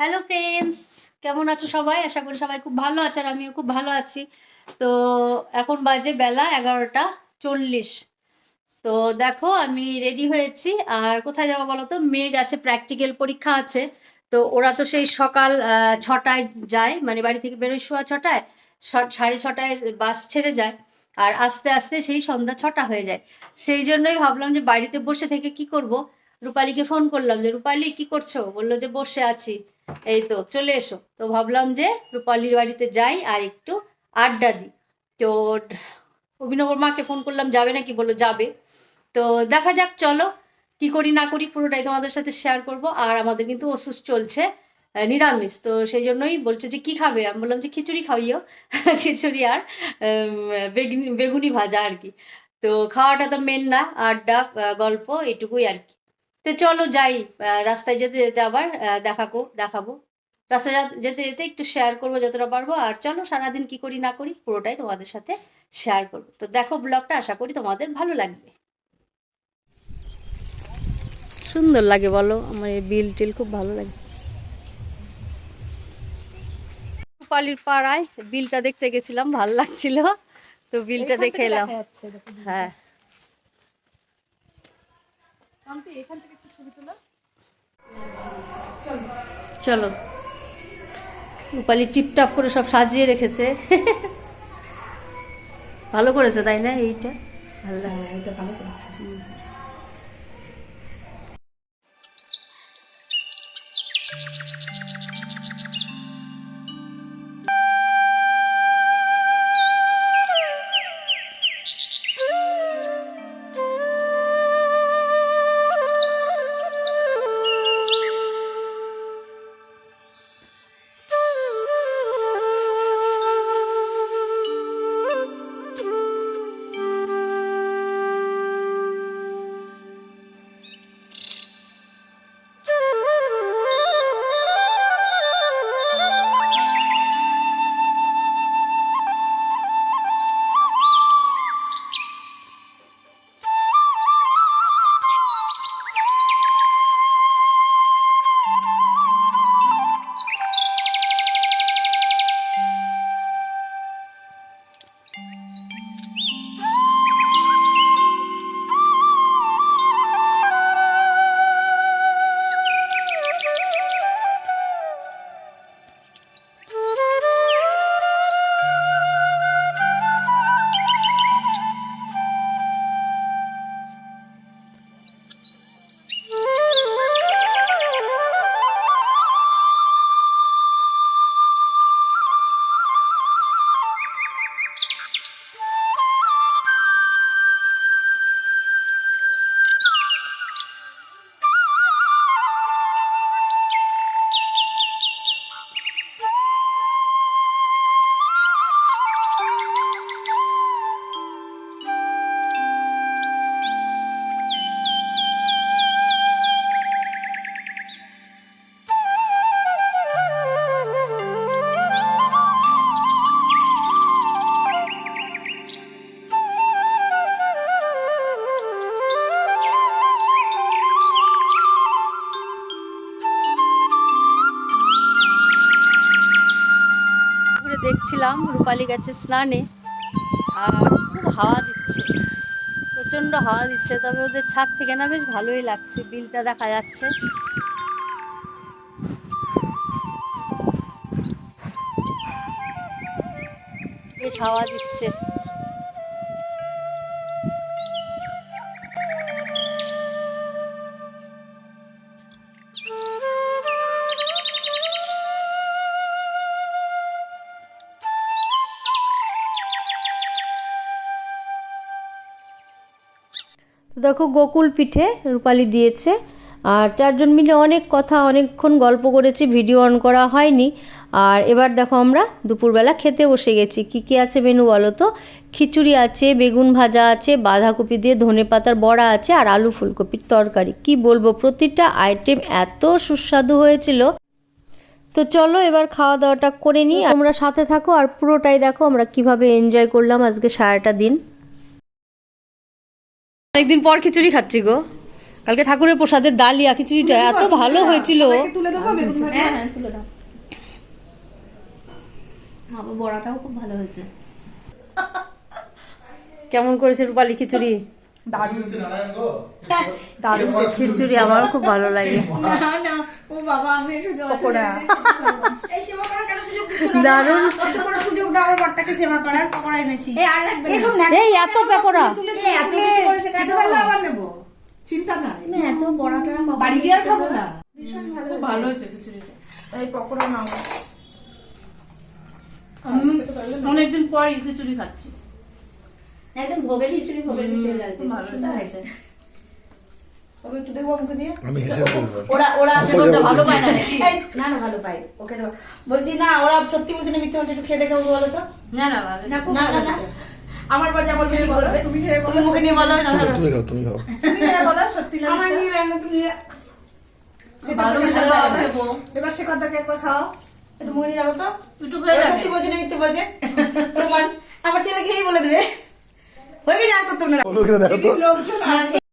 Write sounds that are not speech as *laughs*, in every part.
Hello friends কেমন আছো সবাই? আশা করি সবাই খুব ভালো আছে আর আমিও খুব ভালো আছি। তো এখন বাজে বেলা এগারোটা চল্লিশ। তো দেখো, আমি রেডি হয়েছি। আর কোথায় যাব বলো তো? মেঘ আছে প্র্যাকটিক্যাল পরীক্ষা আছে। তো ওরা তো সেই সকাল ছটায় যায়। মানে বাড়ি থেকে বেরোয় শোয়া ছটায় সাড়ে ছটায় বাস ছেড়ে যায়। আর আস্তে আস্তে সেই সন্ধ্যা ছটা হয়ে যায়। সেই জন্যই ভাবলাম যে বাড়িতে বসে থেকে কি করব? রূপালীকে ফোন করলাম যে, রূপালী, কি করছ? বলল যে, বসে আছি। এই তো, চলে এসো। তো ভাবলাম যে, রূপালীর বাড়িতে যাই আর একটু আড্ডা দিই। তো অভিনবর মাকে ফোন করলাম, যাবে নাকি? বলল, যাবে। তো দেখা যাক, চলো। কি করি, না করি, পুরোটাই তোমাদের সাথে শেয়ার করব। আর আমাদের কিন্তু ওষুধ চলছে নিরামিষ। তো সেই জন্যই বলছে যে, কি খাবে? আমি বললাম যে, খিচুড়ি খাইও। *laughs* খিচুড়ি আর বেগুনি বেগুনি ভাজা আর কি। তো খাওয়াটা তো মেন না, আড্ডা গল্প, এটুকুই আর কি। তো চলো যাই রাস্তায় যেতে যেতে আবার দেখাবো দেখাবো। রাস্তায় যেতে যেতে একটু শেয়ার করব যতটা পারব। আর চলো সারাদিন কি করি না করি পুরোটাই তোমাদের সাথে শেয়ার করব। তো দেখো ব্লগটা আশা করি তোমাদের ভালো লাগবে। সুন্দর লাগে বলো আমার এই বিল টিল খুব ভালো লাগে। পালির পাড়ায় বিলটা দেখতে গেছিলাম ভালো লাগছিল। তো বিলটা দেখে এলাম। হ্যাঁ। চলো। রূপালি টিপটাপ করে সব সাজিয়ে রেখেছে। ভালো করেছে তাই না এইটা? ভালো লাগছে। এটা ভালো করেছে। ঘুরে দেখছিলাম রূপালি গেছে স্নানে, আর খুব হাওয়া দিচ্ছে প্রচণ্ড হাওয়া দিচ্ছে, তবে ওদের ছাদ থেকে না বেশ ভালোই লাগছে, বিলটা দেখা যাচ্ছে। বেশ হাওয়া দিচ্ছে। দেখো গোকুল পিঠে রূপালি দিয়েছে। আর চারজন মিলে অনেক কথা, অনেকক্ষণ গল্প করেছি, ভিডিও অন করা হয়নি। আর এবার দেখো আমরা দুপুরবেলা খেতে বসে গেছি। কি কি আছে মেনু বলো তো? খিচুড়ি আছে, বেগুন ভাজা আছে, বাঁধাকপি দিয়ে ধনে পাতার বড়া আছে আর আলু ফুলকপির তরকারি। কি বলব, প্রতিটা আইটেম এত সুস্বাদু হয়েছিল। তো চলো এবার খাওয়া দাওয়াটা করে নিই। তোমরা সাথে থাকো আর পুরোটাই দেখো আমরা কীভাবে এনজয় করলাম আজকে সারাটা দিন। অনেকদিন পর খিচুড়ি খাচ্ছি গো। কালকে ঠাকুরের প্রসাদের ডালিয়া খিচুড়িটা এত ভালো হয়েছিল। হ্যাঁ হ্যাঁ তুলে দাও। বড়াটাও খুব ভালো হয়েছে। কেমন করেছে রূপালি খিচুড়ি? দারুণ। *laughs* খিচুড়ি খুব ভালো লাগে। *laughs* *laughs* দারুণ। এই এত পেপোড়া তুলে এই এত কিছু করেছে কেন? খেতে আবার নেব। চিন্তা নাই। এত বড়া টড়া বাড়ি গিয়ে খাব না। খুব ভালো হয়েছে খিচুড়িটা। এই পকোড়া নাও। অনেকদিন পর খিচুড়ি খাচ্ছি। একদম ভোগের খিচুড়ি ভোগের খিচুড়ি লাগছে। সুন্দর হয়েছে। একটু দেখব মুখে দিয়ে? আমি হেসে ওরা ওরা ভালো পায় না নাকি? না না ভালো পাই ওকে বলছি না ওরা সত্যি বলছে না মিথ্যে বলছে একটু খেয়ে দেখাবো বলো তো? না না ভালো না না না না। আমার পর যা বলবে ঠিক তুমি খেয়ে তুমি মুখে নিয়ে বলো না তুমি- তুমি খাও তুমি খাও। তুমি বলো সত্যি না আমার নিয়ে রান্না তুমি ভালো ভালো ভালো খাব। এবার সে কথাকে একবার খাও একটু মুখে নিয়ে যাব তো? একটু হয়ে ওরা যাবে। সত্যি বলছে না মিথ্যে বলছে। প্রমাণ। আমার ছেলে খেয়েই বলে দেবে। হয়ে গেছে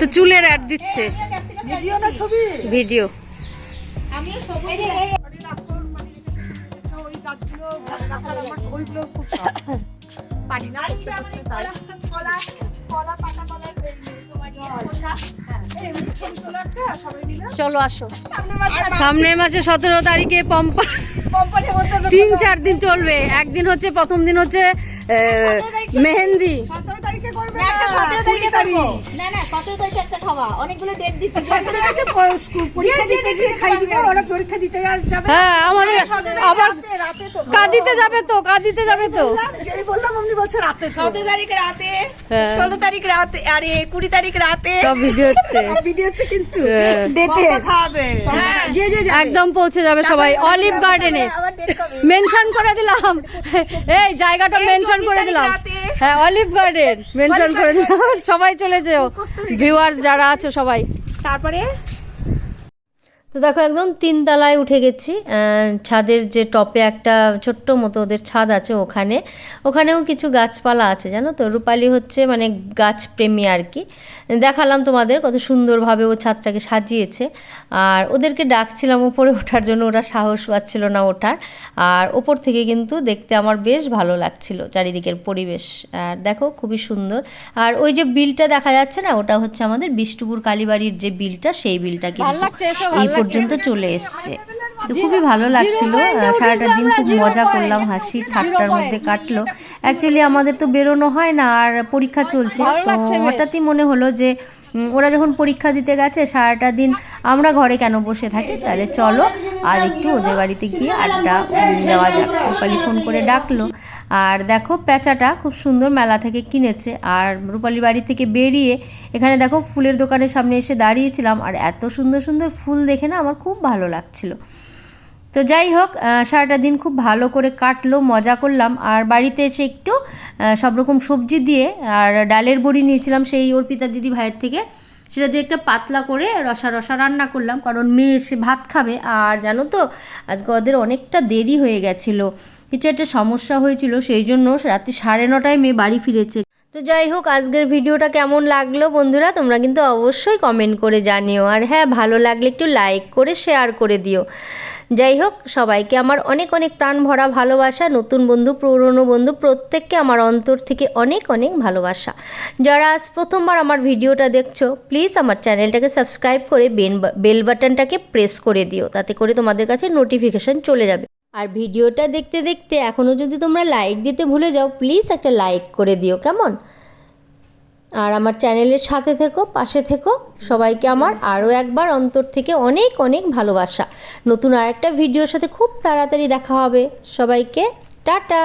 তো চুলের অ্যাড দিচ্ছে ভিডিও না ছবি ভিডিও আমিও। পারি না কলা কলা তাই। এই চলো আসো। সামনের মাসে সতেরো তারিখে পম্পা তিন চার দিন চলবে। একদিন হচ্ছে প্রথম দিন হচ্ছে মেহেন্দি। সতেরো তারিখে করবে না, একটা না, সতেরো কুড়ি তারিখে। তারিখ। না না সতেরো তারিখে একটা সভা। অনেকগুলো ডেট দিচ্ছি সতেরো তারিখে স্কুল পরীক্ষা দিতে গিয়ে খাই দিবে, ওরা পরীক্ষা দিতে যাবে। হ্যাঁ আমাদের আবার রাতে রাতে তো। কাঁদিতে যাবে তো কাঁদিতে যাবে তো। যেই বললাম অমনি বলছে রাতে তো। সতেরো তারিখ রাতে। ষোলো তারিখ রাতে আরে কুড়ি তারিখ রাতে। সব ভিডিও হচ্ছে। ভিডিও হচ্ছে কিন্তু। ডেটে খাবে। যে যে একদম পৌঁছে যাবে সবাই অলিভ গার্ডেনে মেনশন করে দিলাম। *laughs* এই জায়গাটা মেনশন করে দিলাম। হ্যাঁ অলিভ গার্ডেন মেনশন করে সবাই চলে যেও। ভিউয়ার্স যারা আছো সবাই। তারপরে? তো দেখো একদম তিন তলায় উঠে গেছি। ছাদের যে টপে একটা ছোট্ট মতো ওদের ছাদ আছে ওখানে। ওখানেও কিছু গাছপালা আছে জানো তো? রূপালি হচ্ছে মানে গাছ প্রেমী আর কি। দেখালাম তোমাদের কত সুন্দরভাবে ও ছাদটাকে সাজিয়েছে। আর ওদেরকে ডাকছিলাম ওপরে ওঠার জন্য ওরা সাহস পাচ্ছিল না ওঠার। আর ওপর থেকে কিন্তু দেখতে আমার বেশ ভালো লাগছিল চারিদিকের পরিবেশ। আর দেখো খুবই সুন্দর। আর ওই যে বিলটা দেখা যাচ্ছে না ওটা হচ্ছে আমাদের বিষ্ণুপুর কালীবাড়ির যে বিলটা সেই বিলটা কিন্তু পর্যন্ত চলে এসছে। তো খুবই ভালো লাগছিল। সারাটা দিন খুব মজা করলাম হাসি ঠাট্টার মধ্যে কাটলো। অ্যাকচুয়ালি আমাদের তো বেরোনো হয় না আর পরীক্ষা চলছে। তো হঠাৎই মনে হলো যে ওরা যখন পরীক্ষা দিতে গেছে, সারাটা দিন আমরা ঘরে কেন বসে থাকি? তাহলে চলো, আর একটু ওদের বাড়িতে গিয়ে আড্ডা দেওয়া যাক। রূপালি ফোন করে ডাকলো। আর দেখো, প্যাঁচাটা খুব সুন্দর মেলা থেকে কিনেছে। আর রূপালি বাড়ি থেকে বেরিয়ে এখানে দেখো, ফুলের দোকানের সামনে এসে দাঁড়িয়েছিলাম। আর এত সুন্দর সুন্দর ফুল দেখে না আমার খুব ভালো লাগছিল। তো যাই হোক সারাটা দিন খুব ভালো করে কাটলো, মজা করলাম। আর বাড়িতে এসে একটু সব রকম সবজি দিয়ে আর ডালের বড়ি নিয়েছিলাম সেই অর্পিতা দিদি ভাইয়ের থেকে। সেটা দিয়ে একটা পাতলা করে রসা রসা রান্না করলাম, কারণ মেয়ে এসে ভাত খাবে। আর জানো তো, আজকে ওদের অনেকটা দেরি হয়ে গেছিল। কিছু একটা সমস্যা হয়েছিল, সেই জন্য রাত্রি সাড়ে নটায় মেয়ে বাড়ি ফিরেছে। তো যাই হোক, আজকের ভিডিওটা কেমন লাগল বন্ধুরা, তোমরা কিন্তু অবশ্যই কমেন্ট করে জানিও। আর হ্যাঁ ভালো লাগলে একটু লাইক করে শেয়ার করে দিও। যাই হোক, সবাইকে আমার অনেক অনেক প্রাণ ভরা ভালোবাসা, নতুন বন্ধু, পুরনো বন্ধু, প্রত্যেককে আমার অন্তর থেকে অনেক অনেক ভালোবাসা। যারা আজ প্রথমবার আমার ভিডিওটা দেখছ প্লিজ আমার চ্যানেলটাকে সাবস্ক্রাইব করে বেল বাটনটাকে প্রেস করে দিও, তাতে করে তোমাদের কাছে নোটিফিকেশান চলে যাবে। আর ভিডিওটা দেখতে দেখতে এখনও যদি তোমরা লাইক দিতে ভুলে যাও প্লিজ একটা লাইক করে দিও, কেমন? আর আমার চ্যানেলের সাথে থেকো, পাশে থেকো, সবাইকে আমার আরও একবার অন্তর থেকে অনেক অনেক ভালোবাসা। নতুন আরেকটা ভিডিওর সাথে খুব তাড়াতাড়ি দেখা হবে। সবাইকে টাটা!